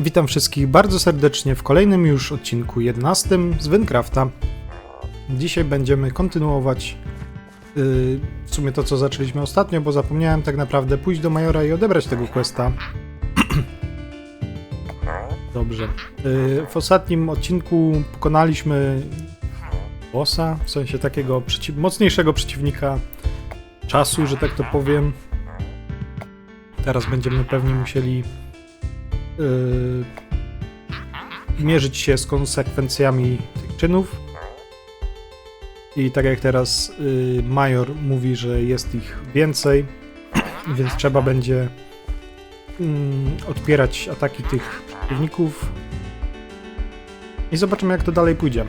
Witam wszystkich bardzo serdecznie w kolejnym już odcinku 11 z Wyncrafta. Dzisiaj będziemy kontynuować yy, w sumie to, co zaczęliśmy ostatnio, bo zapomniałem tak naprawdę pójść do Majora i odebrać tego questa. Dobrze. Yy, w ostatnim odcinku pokonaliśmy bossa, w sensie takiego przeciw mocniejszego przeciwnika czasu, że tak to powiem. Teraz będziemy pewnie musieli yy, mierzyć się z konsekwencjami tych czynów. I tak jak teraz yy, Major mówi, że jest ich więcej, więc trzeba będzie mm, odpierać ataki tych przeciwników. I zobaczymy, jak to dalej pójdzie.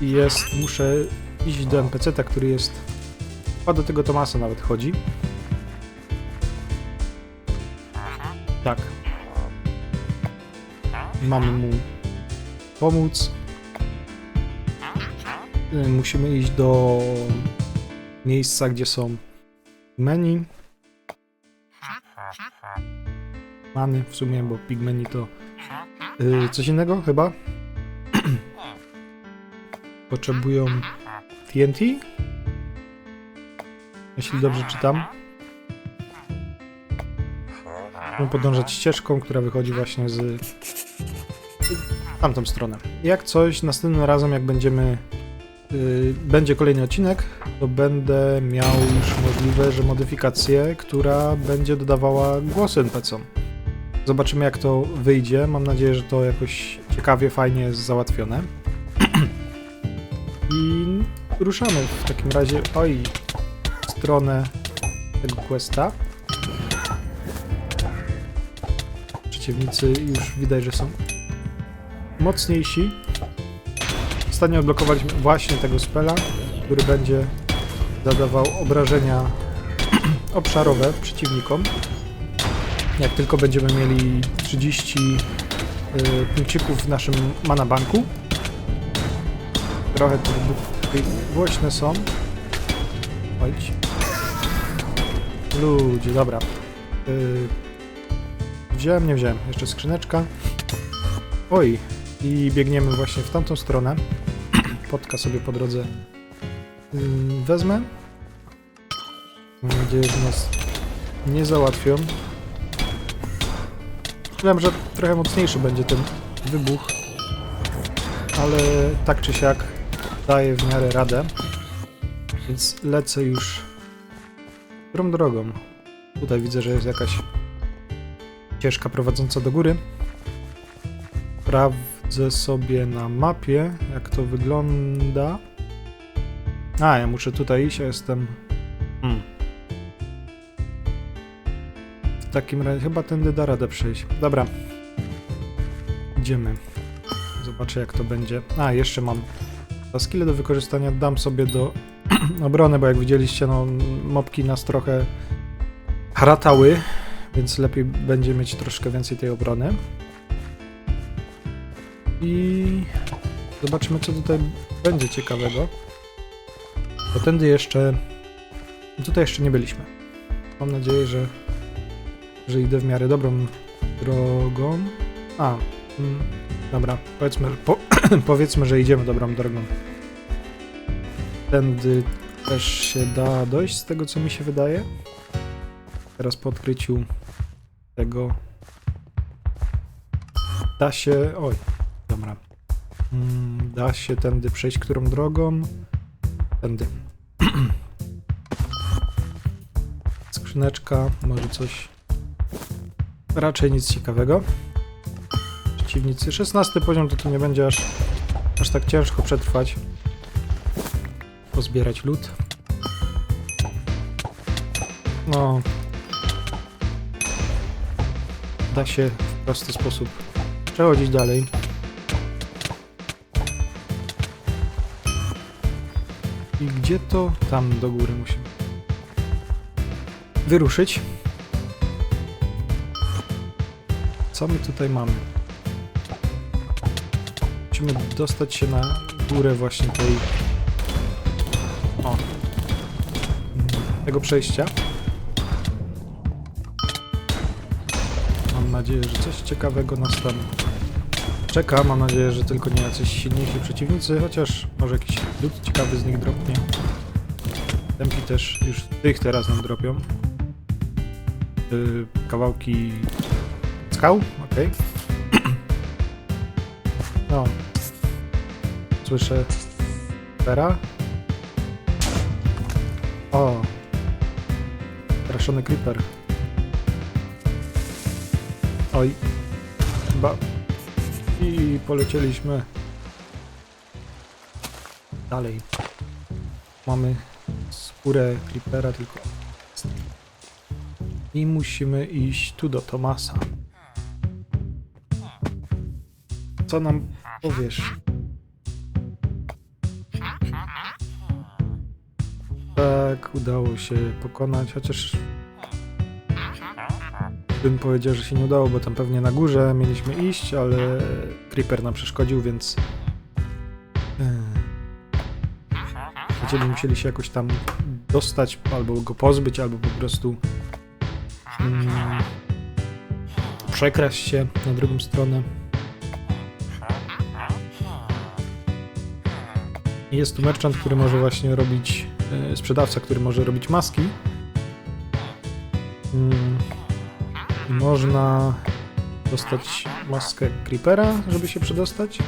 I jest, muszę iść do NPC-ta, który jest. Chyba do tego Tomasa nawet chodzi. Mamy mu pomóc. Y, Musimy iść do miejsca, gdzie są menu. Many w sumie, bo pigmeni to y, coś innego chyba. Potrzebują TNT? Jeśli dobrze czytam. Musimy podążać ścieżką, która wychodzi właśnie z tamtą stronę. Jak coś, następnym razem jak będziemy yy, będzie kolejny odcinek, to będę miał już możliwe, że modyfikację, która będzie dodawała głosy NPC-om. Zobaczymy jak to wyjdzie. Mam nadzieję, że to jakoś ciekawie, fajnie jest załatwione. I ruszamy w takim razie, oj, w stronę tego questa. Przeciwnicy już widać, że są mocniejsi. Ostatnio odblokowaliśmy właśnie tego spela, który będzie zadawał obrażenia obszarowe przeciwnikom. Jak tylko będziemy mieli 30 y, punkcików w naszym mana banku. Trochę te głośne są. Chodź. Ludzie, dobra. Y, Wziąłem, nie wziąłem. Jeszcze skrzyneczka. Oj, i biegniemy właśnie w tamtą stronę. Potka sobie po drodze wezmę. Mam nadzieję, że nas nie załatwią. Myślałem, że trochę mocniejszy będzie ten wybuch, ale tak czy siak daje w miarę radę. Więc lecę już którą drogą. Tutaj widzę, że jest jakaś ścieżka prowadząca do góry. Sprawdzę sobie na mapie, jak to wygląda. A, ja muszę tutaj iść, ja jestem... Hmm. W takim razie chyba tędy da radę przejść. Dobra. Idziemy. Zobaczę jak to będzie. A, jeszcze mam dwa skille do wykorzystania. Dam sobie do obrony, bo jak widzieliście, no mopki nas trochę haratały, więc lepiej będzie mieć troszkę więcej tej obrony. I zobaczymy, co tutaj będzie ciekawego. Bo tędy jeszcze. Tutaj jeszcze nie byliśmy. Mam nadzieję, że, że idę w miarę dobrą drogą. A, mm, dobra, powiedzmy, po, powiedzmy, że idziemy dobrą drogą. Tędy też się da dojść, z tego co mi się wydaje. Teraz po odkryciu tego da się. Oj, dobra. Mm, Da się tędy przejść, którą drogą? Tędy. Skrzyneczka, może coś. Raczej nic ciekawego. Przeciwnicy. 16 poziom to tu nie będzie aż, aż tak ciężko przetrwać. Pozbierać lód. No. Da się w prosty sposób przechodzić dalej. Gdzie to? Tam do góry musimy wyruszyć. Co my tutaj mamy? Musimy dostać się na górę właśnie tej... O. Tego przejścia. Mam nadzieję, że coś ciekawego nas tam czeka. Mam nadzieję, że tylko nie jacyś silniejsi przeciwnicy, chociaż może jakiś lód ciekawy z nich dropnie. Tempi też już tych teraz nam dropią. Yy, kawałki skał, okej. No. Słyszę Vera. O. Straszony creeper. Oj. Chyba. I polecieliśmy. Dalej. Mamy skórę creepera tylko. I musimy iść tu do Tomasa. Co nam powiesz? Tak, udało się pokonać, chociaż bym powiedział, że się nie udało, bo tam pewnie na górze mieliśmy iść, ale Creeper nam przeszkodził, więc będziemy musieli się jakoś tam dostać, albo go pozbyć, albo po prostu mm, przekraść się na drugą stronę. Jest tu merchant, który może właśnie robić, e, sprzedawca, który może robić maski. I Można dostać maskę Creepera, żeby się przedostać.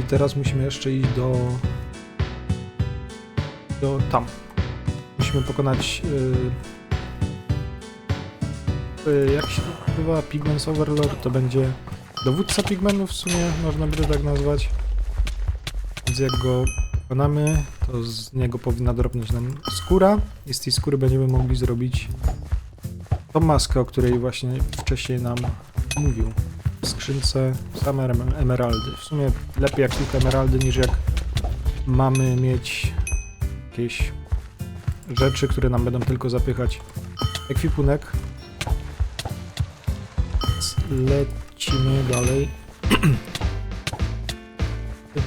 I teraz musimy jeszcze iść do... do tam. Musimy pokonać... Yy, yy, jak się to nazywa? Pigments Overlord to będzie dowódca pigmenów w sumie, można by to tak nazwać. Więc jak go pokonamy, to z niego powinna dropnąć nam skóra i z tej skóry będziemy mogli zrobić tą maskę, o której właśnie wcześniej nam mówił. W skrzynce same em- emeraldy. W sumie lepiej jak tylko emeraldy niż jak mamy mieć jakieś rzeczy, które nam będą tylko zapychać ekwipunek. Lecimy dalej. to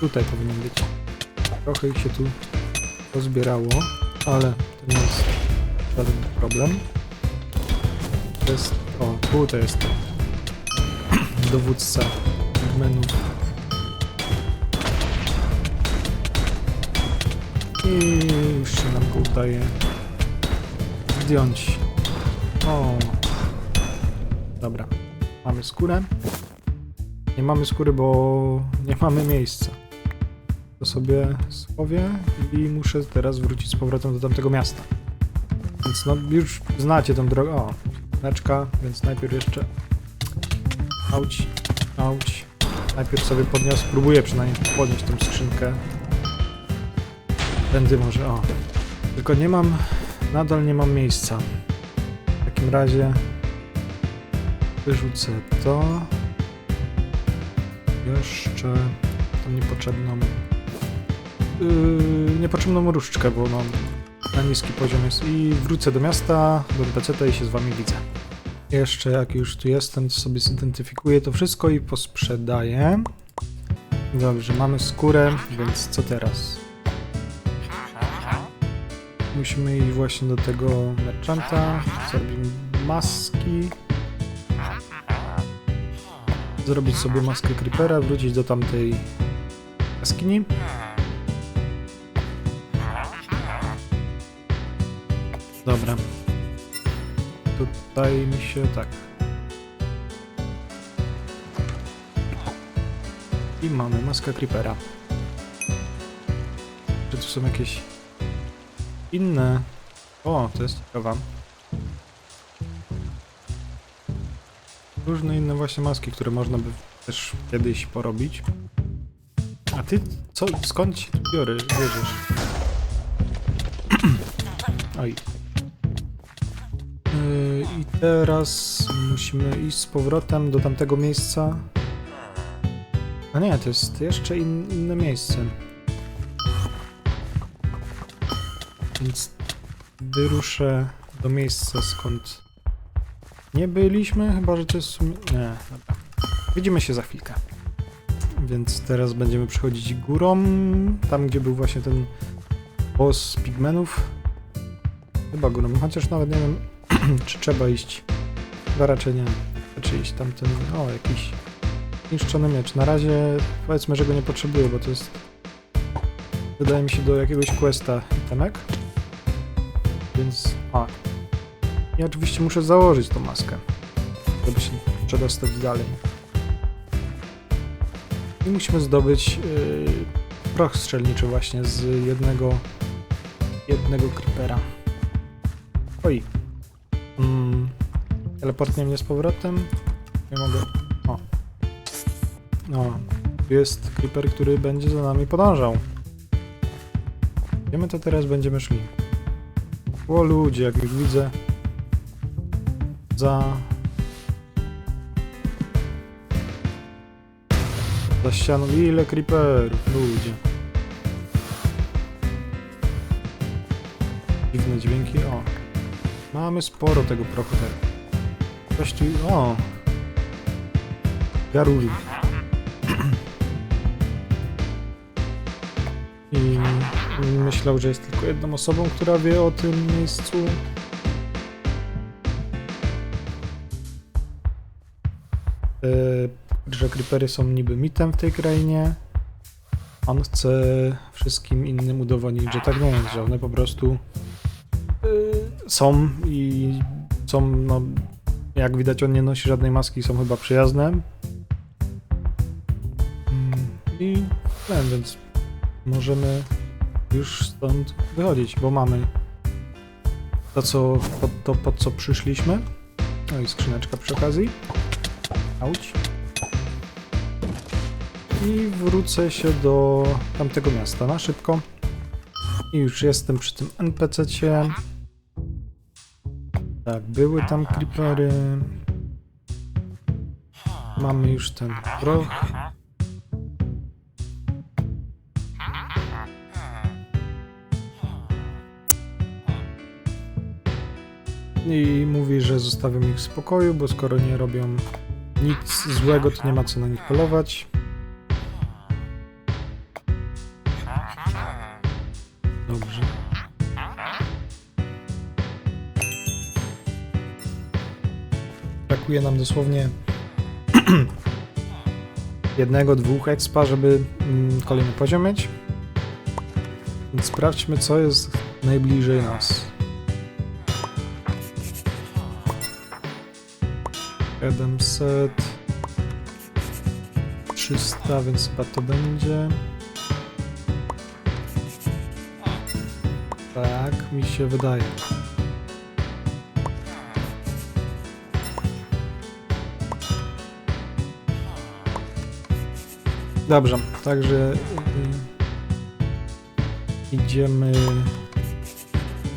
tutaj powinien być. Trochę ich się tu pozbierało, ale to nie jest żaden problem. To jest... O, tu to jest dowódca pigmenów. I już się nam go udaje zdjąć. O. Dobra. Mamy skórę. Nie mamy skóry, bo nie mamy miejsca. To sobie schowię i muszę teraz wrócić z powrotem do tamtego miasta. Więc no już znacie tą drogę. O, leczka, więc najpierw jeszcze. Auć, auć. Najpierw sobie podniosę, spróbuję przynajmniej podnieść tą skrzynkę. Tędy może, o. Tylko nie mam, nadal nie mam miejsca. W takim razie wyrzucę to. Jeszcze tą niepotrzebną yy, niepotrzebną różdżkę, bo mam na niski poziom jest i wrócę do miasta, do NPC i się z wami widzę. Jeszcze jak już tu jestem, to sobie zidentyfikuję to wszystko i posprzedaję. Dobrze, mamy skórę, więc co teraz? Musimy iść właśnie do tego merchanta, zrobimy maski. Zrobić sobie maskę Creepera, wrócić do tamtej jaskini. Dobra. Tutaj mi się tak. I mamy maskę Creepera. Czy tu są jakieś inne? O, to jest ciekawa. Różne inne właśnie maski, które można by też kiedyś porobić. A ty co, skąd się biorę, bierzesz? Oj. Yy, I teraz musimy iść z powrotem do tamtego miejsca. A nie, to jest jeszcze in, inne miejsce. Więc wyruszę do miejsca skąd nie byliśmy, chyba że to jest w sumie... Nie, dobra. Widzimy się za chwilkę. Więc teraz będziemy przechodzić górą, tam gdzie był właśnie ten boss pigmenów. Chyba górą, chociaż nawet nie wiem, czy trzeba iść Chyba raczej nie. Raczej iść tamten... O, jakiś niszczony miecz. Na razie powiedzmy, że go nie potrzebuję, bo to jest... Wydaje mi się do jakiegoś questa itemek. Więc... A. I oczywiście muszę założyć tą maskę, żeby się przedostać dalej. I musimy zdobyć yy, proch strzelniczy właśnie z jednego jednego creepera. Oj. Mm, teleportnie mnie z powrotem. Nie mogę. O. No. Tu jest creeper, który będzie za nami podążał. Gdzie my to teraz będziemy szli? O ludzie, jak już widzę. Za... Za ścianą. Ile creeperów, ludzie. Dziwne dźwięki, o. Mamy sporo tego prochu teraz. Coś tu... o! Garuri. Myślał, że jest tylko jedną osobą, która wie o tym miejscu. E, że creepery są niby mitem w tej krainie. On chce wszystkim innym udowodnić, że tak nie jest, że one po prostu y, są i są, no, jak widać on nie nosi żadnej maski, są chyba przyjazne. Mm, I ten, więc możemy już stąd wychodzić, bo mamy to, co, to, to po co przyszliśmy. No i skrzyneczka przy okazji. Auć. I wrócę się do tamtego miasta na szybko. I już jestem przy tym NPC-cie. Tak, były tam creepery. Mamy już ten proch. Zostawiam ich w spokoju, bo skoro nie robią nic złego, to nie ma co na nich polować. Dobrze. Brakuje nam dosłownie jednego, dwóch expa, żeby mm, kolejny poziom mieć. Więc sprawdźmy, co jest najbliżej nas. 700 300, więc chyba to będzie. Tak, mi się wydaje. Dobrze, także y, idziemy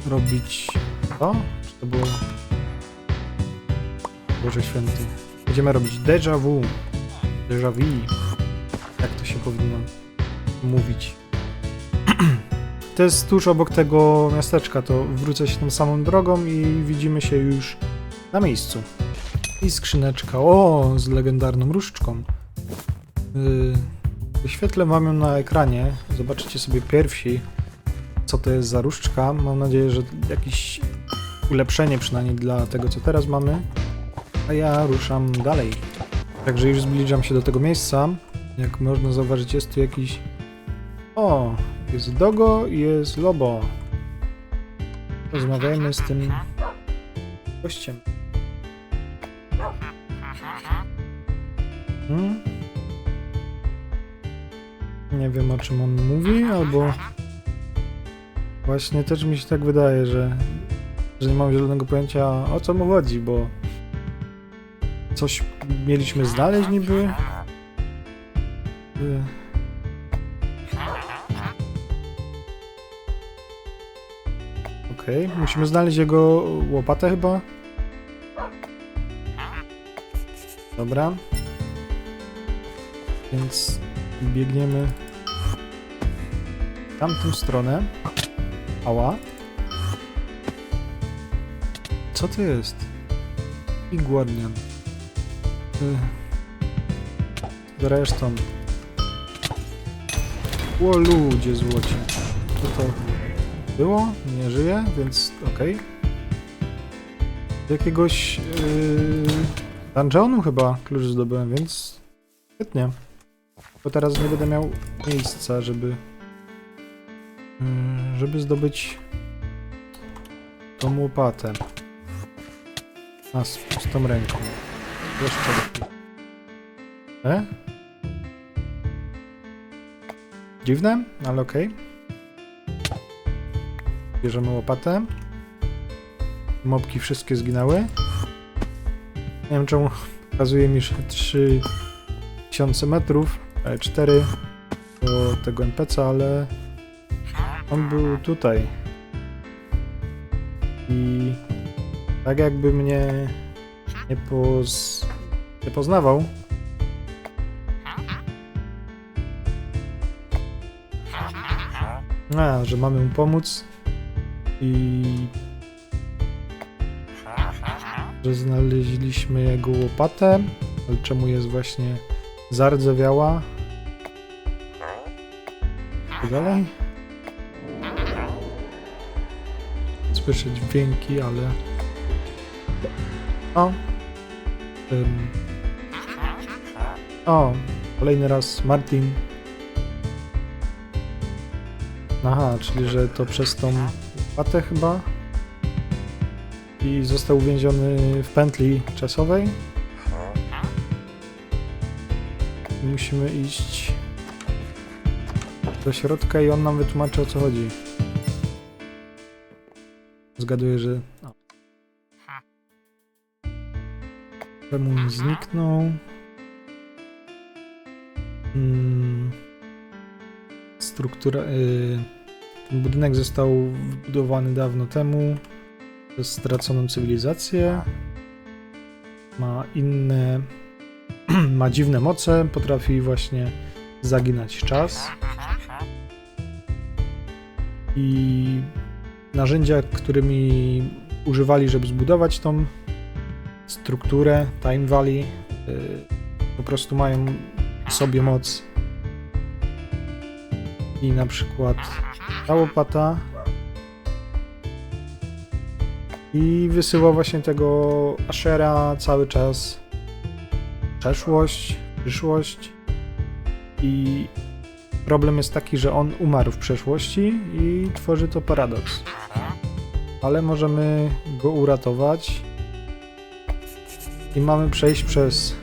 robić to? Czy to było... Boże Święty. Będziemy robić déjà vu. Déjà vu. Jak to się powinno mówić. To jest tuż obok tego miasteczka, to wrócę się tą samą drogą i widzimy się już na miejscu. I skrzyneczka, o, z legendarną różdżką. Yy, wyświetlę wam ją na ekranie, zobaczycie sobie pierwsi, co to jest za różdżka. Mam nadzieję, że jakieś ulepszenie przynajmniej dla tego, co teraz mamy. A ja ruszam dalej. Także już zbliżam się do tego miejsca. Jak można zauważyć, jest tu jakiś... O, jest Dogo i jest Lobo. Rozmawiajmy z tym gościem. Hmm? Nie wiem o czym on mówi, albo właśnie też mi się tak wydaje, że, że nie mam zielonego pojęcia o co mu chodzi, bo coś mieliśmy znaleźć niby. Y, Okej, musimy znaleźć jego łopatę chyba. Dobra. Więc biegniemy w tamtą stronę. Ała. Co to jest? Iguanian. Zresztą. O ludzie złoci. Co to było? Nie żyje, więc okej. Do jakiegoś yy, dungeonu chyba klucz zdobyłem, więc świetnie. Bo teraz nie będę miał miejsca, żeby yy, żeby zdobyć tą łopatę. A, z pustą ręką. Jeszcze lepiej. E? Dziwne, ale okej. Bierzemy łopatę. Mopki wszystkie zginęły. Nie wiem czemu pokazuje mi, że 3000 metrów, ale 4 do tego NPC, ale on był tutaj. I tak jakby mnie nie, poz... nie poznawał. A, że mamy mu pomóc i że znaleźliśmy jego łopatę, ale czemu jest właśnie zardzewiała. I dalej. Słyszę dźwięki, ale... O! O! Kolejny raz Martin. Aha, czyli że to przez tą łopatę chyba i został uwięziony w pętli czasowej. I musimy iść do środka i on nam wytłumaczy o co chodzi. Zgaduję, że... Czemu on zniknął? Hmm. Struktura... Y... Ten budynek został wybudowany dawno temu przez straconą cywilizację. Ma inne, ma dziwne moce, potrafi właśnie zaginać czas. I narzędzia, którymi używali, żeby zbudować tą strukturę Time Valley, y, po prostu mają sobie moc. I na przykład ta łopata i wysyła właśnie tego Ashera cały czas przeszłość, przyszłość i problem jest taki, że on umarł w przeszłości i tworzy to paradoks. Ale możemy go uratować i mamy przejść przez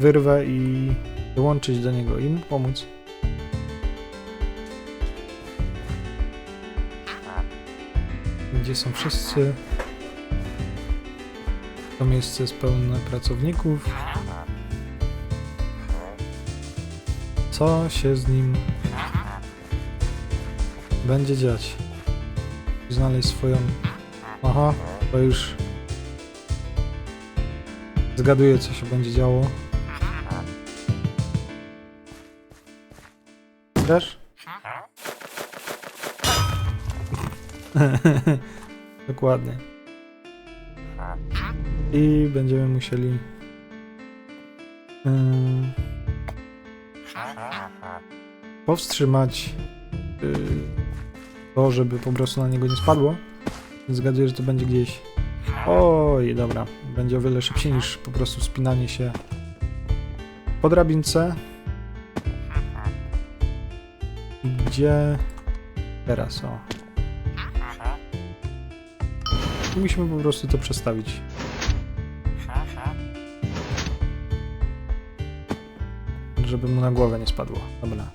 wyrwę i dołączyć do niego i mu pomóc. Gdzie są wszyscy? To miejsce jest pełne pracowników. Co się z nim będzie dziać? Znaleźć swoją. Aha, to już zgaduję, co się będzie działo. Dokładnie. I będziemy musieli. ym, powstrzymać yy, to, żeby po prostu na niego nie spadło. Zgaduję, że to będzie gdzieś. Oj, dobra. Będzie o wiele szybciej niż po prostu wspinanie się po drabince. Gdzie teraz? O. musimy po prostu to przestawić. Żeby mu na głowę nie spadło. Dobra.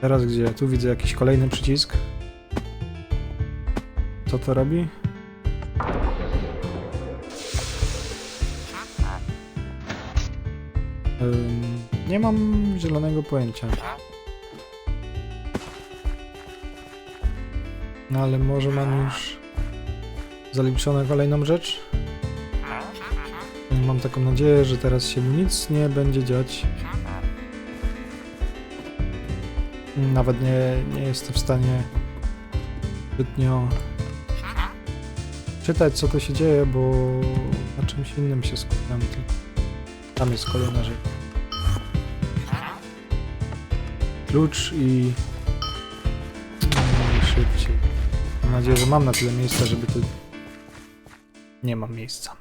Teraz gdzie? Tu widzę jakiś kolejny przycisk. Co to robi? Ym, nie mam zielonego pojęcia. No ale może mam już zaliczone kolejną rzecz? Mam taką nadzieję, że teraz się nic nie będzie dziać. Nawet nie, nie jestem w stanie zbytnio czytać, co to się dzieje, bo na czymś innym się skupiam. Tam jest kolejna rzecz. Klucz i nadzieję, że mam na tyle miejsca, żeby to Nie mam miejsca.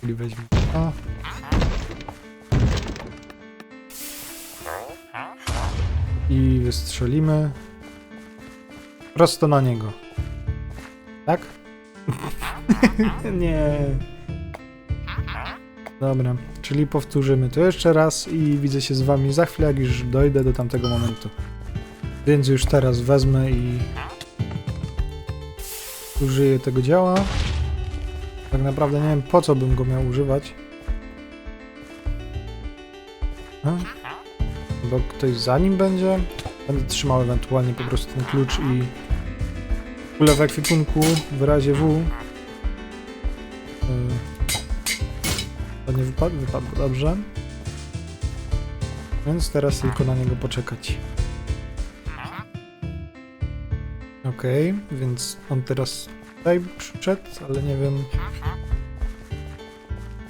Czyli weźmy a. I wystrzelimy prosto na niego. Tak? Nie. Dobra, czyli powtórzymy to jeszcze raz i widzę się z wami za chwilę, jak już dojdę do tamtego momentu. Więc już teraz wezmę i użyję tego działa. Tak naprawdę nie wiem po co bym go miał używać. Bo ktoś za nim będzie? Będę trzymał ewentualnie po prostu ten klucz i kulę w ekwipunku w razie W. Yy. To nie wypadło? Wypadło, dobrze. Więc teraz tylko na niego poczekać. Okej, więc on teraz tutaj przyszedł, ale nie wiem.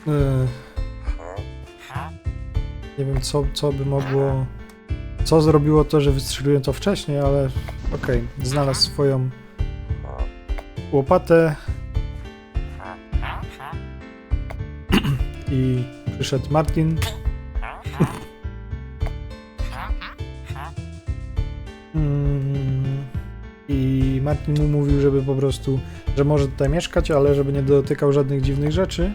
Yy. Nie wiem, co, co by mogło. Co zrobiło to, że wystrzeliłem to wcześniej, ale okej, znalazł swoją łopatę. I przyszedł Martin. Martin mu mówił, żeby po prostu, że może tutaj mieszkać, ale żeby nie dotykał żadnych dziwnych rzeczy.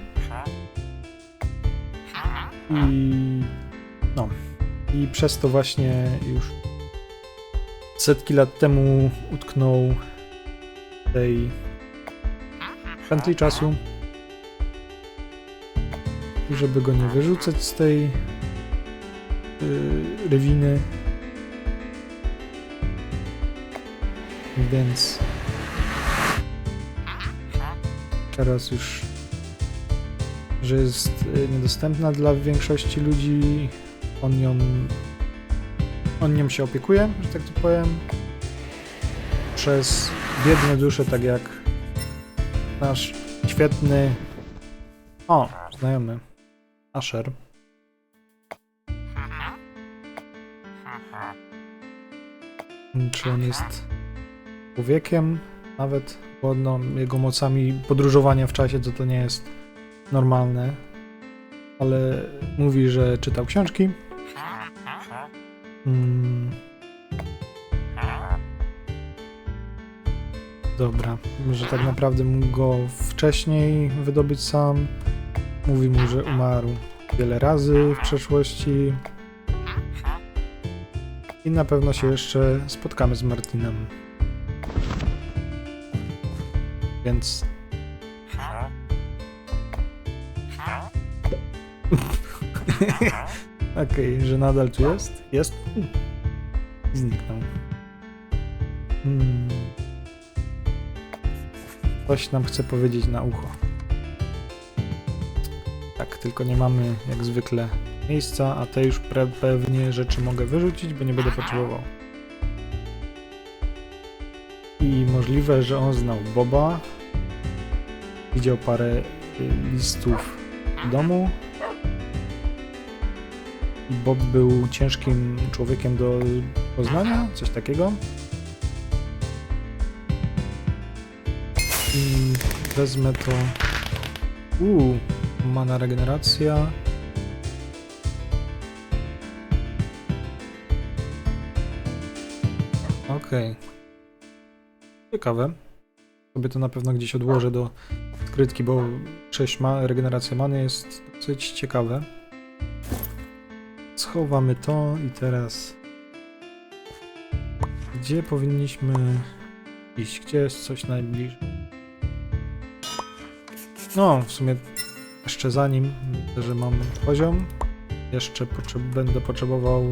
I no. I przez to właśnie już setki lat temu utknął tej pętli czasu. I żeby go nie wyrzucać z tej yy, rywiny. Więc teraz już, że jest y, niedostępna dla większości ludzi, on ją, on nią się opiekuje, że tak to powiem, przez biedne dusze, tak jak nasz świetny, o, znajomy, Asher. Czy on jest człowiekiem, nawet no, jego mocami podróżowania w czasie to to nie jest normalne, ale mówi, że czytał książki. Mm. Dobra, że tak naprawdę mógł go wcześniej wydobyć sam. Mówi mu, że umarł wiele razy w przeszłości. I na pewno się jeszcze spotkamy z Martinem. Więc. Okej, że nadal tu jest? Jest? Zniknął. Hmm. Coś nam chce powiedzieć na ucho. Tak, tylko nie mamy jak zwykle miejsca, a te już pewnie rzeczy mogę wyrzucić, bo nie będę potrzebował. I możliwe, że on znał Boba. Widział parę y, listów w domu. Bob był ciężkim człowiekiem do poznania, coś takiego. I wezmę to. Uuu, mana regeneracja. Okej. Ciekawe. Sobie to na pewno gdzieś odłożę do skrytki, bo 6 ma regeneracja many jest dosyć ciekawe. Schowamy to i teraz. Gdzie powinniśmy iść? Gdzie jest coś najbliżej? No, w sumie jeszcze zanim że mam poziom, jeszcze potrze- będę potrzebował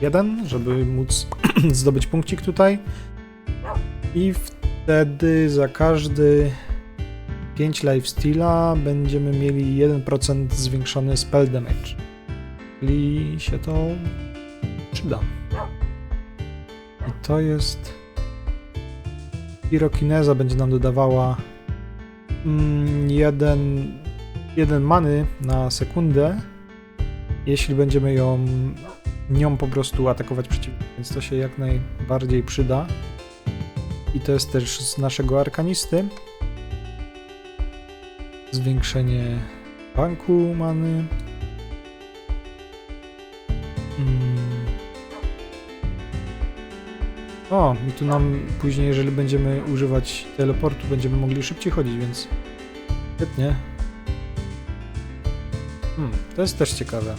jeden, żeby móc zdobyć punkcik tutaj. I wtedy za każdy 5 lifesteala będziemy mieli 1% zwiększony spell damage. Czyli się to przyda. I to jest. Pirokineza będzie nam dodawała mm, jeden, jeden many na sekundę, jeśli będziemy ją nią po prostu atakować przeciwnika, więc to się jak najbardziej przyda. I to jest też z naszego arkanisty. Zwiększenie banku many. Mm. O, i tu nam później, jeżeli będziemy używać teleportu, będziemy mogli szybciej chodzić, więc świetnie. Hmm, to jest też ciekawe.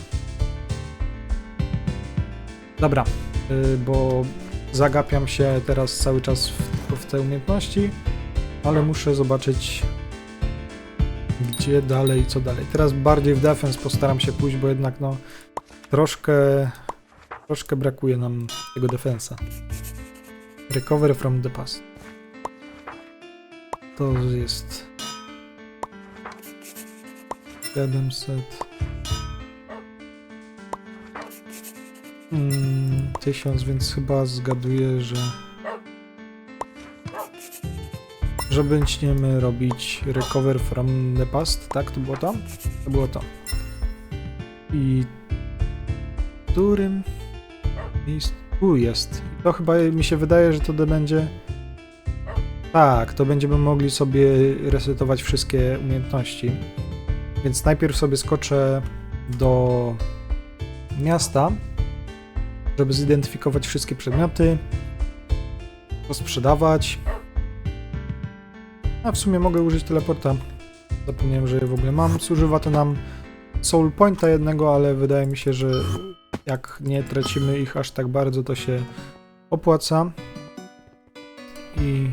Dobra, y, bo zagapiam się teraz cały czas w, w te umiejętności, ale muszę zobaczyć gdzie dalej, co dalej. Teraz bardziej w defense postaram się pójść, bo jednak no troszkę troszkę brakuje nam tego defensa. Recover from the past. To jest 700 mm, 1000, więc chyba zgaduję, że że będziemy robić recover from the past, tak? To było to? To było to. I w którym miejscu? Tu jest. To chyba mi się wydaje, że to będzie... Tak, to będziemy mogli sobie resetować wszystkie umiejętności. Więc najpierw sobie skoczę do miasta, żeby zidentyfikować wszystkie przedmioty, posprzedawać. A w sumie mogę użyć teleporta. Zapomniałem, że je w ogóle mam. Zużywa to nam soul pointa jednego, ale wydaje mi się, że jak nie tracimy ich aż tak bardzo, to się opłaca. I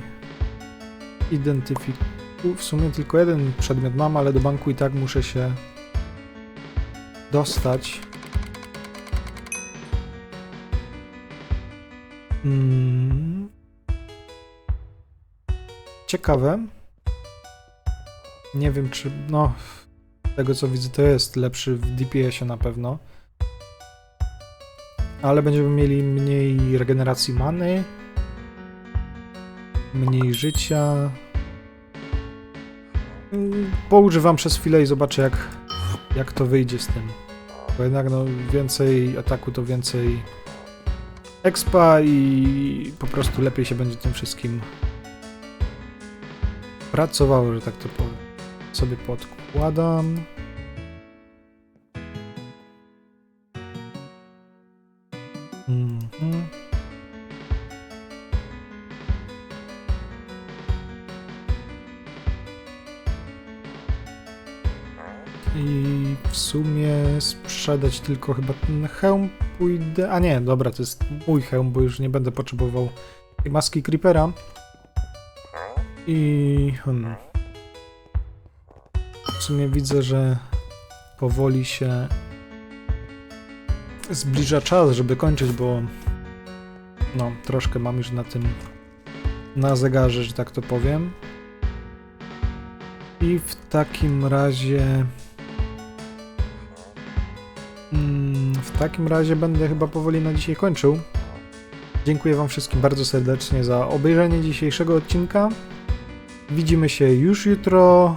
identyfikuję. W sumie tylko jeden przedmiot mam, ale do banku i tak muszę się dostać. Mm. Ciekawe. Nie wiem, czy. No, z tego co widzę, to jest lepszy w DPS-ie na pewno. Ale będziemy mieli mniej regeneracji many, mniej życia. Poużywam przez chwilę i zobaczę, jak, jak to wyjdzie z tym. Bo jednak, no, więcej ataku to więcej expa i po prostu lepiej się będzie tym wszystkim pracowało, że tak to powiem. Sobie podkładam. Mhm. I w sumie sprzedać tylko chyba ten hełm pójdę. A nie, dobra, to jest mój hełm, bo już nie będę potrzebował tej maski Creepera. I hmm. Sumie widzę, że powoli się zbliża czas, żeby kończyć, bo no, troszkę mam już na tym na zegarze, że tak to powiem. I w takim razie mm, w takim razie będę chyba powoli na dzisiaj kończył. Dziękuję Wam wszystkim bardzo serdecznie za obejrzenie dzisiejszego odcinka. Widzimy się już jutro.